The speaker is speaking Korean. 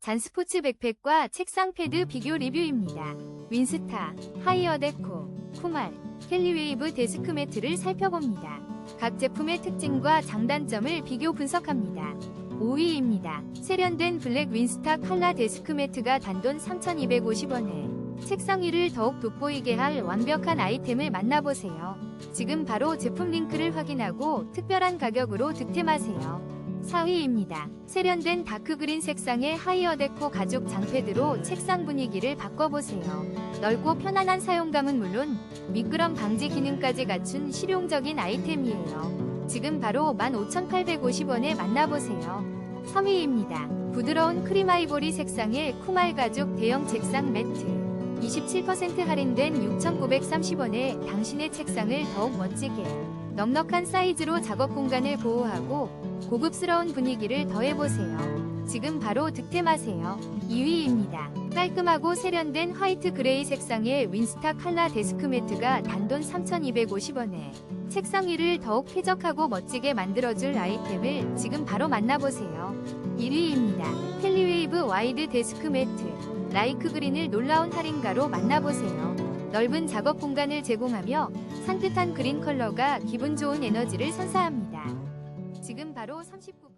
잔스포츠 백팩과 책상 패드 비교 리뷰입니다. 윈스타, 하이어데코, 쿠말, 캘리웨이브 데스크 매트를 살펴봅니다. 각 제품의 특징과 장단점을 비교 분석합니다. 5위입니다. 세련된 블랙 윈스타 칼라 데스크 매트가 단돈 3,250원에 책상 위를 더욱 돋보이게 할 완벽한 아이템을 만나보세요. 지금 바로 제품 링크를 확인하고 특별한 가격으로 득템하세요. 4위입니다. 세련된 다크그린 색상의 하이어데코 가죽 장패드로 책상 분위기를 바꿔보세요. 넓고 편안한 사용감은 물론 미끄럼 방지 기능까지 갖춘 실용적인 아이템이에요. 지금 바로 15,850원에 만나보세요. 3위입니다. 부드러운 크림 아이보리 색상의 쿠말 가죽 대형 책상 매트. 27% 할인된 6,930원에 당신의 책상을 더욱 멋지게 넉넉한 사이즈로 작업 공간을 보호하고 고급스러운 분위기를 더해보세요. 지금 바로 득템하세요. 2위입니다. 깔끔하고 세련된 화이트 그레이 색상의 윈스타 칼라 데스크 매트가 단돈 3,250원에 책상 위를 더욱 쾌적하고 멋지게 만들어줄 아이템을 지금 바로 만나보세요. 1위입니다. 캘리웨이브 와이드 데스크 매트. 라이크 그린을 놀라운 할인가로 만나보세요. 넓은 작업 공간을 제공하며 산뜻한 그린 컬러가 기분 좋은 에너지를 선사합니다. 지금 바로 39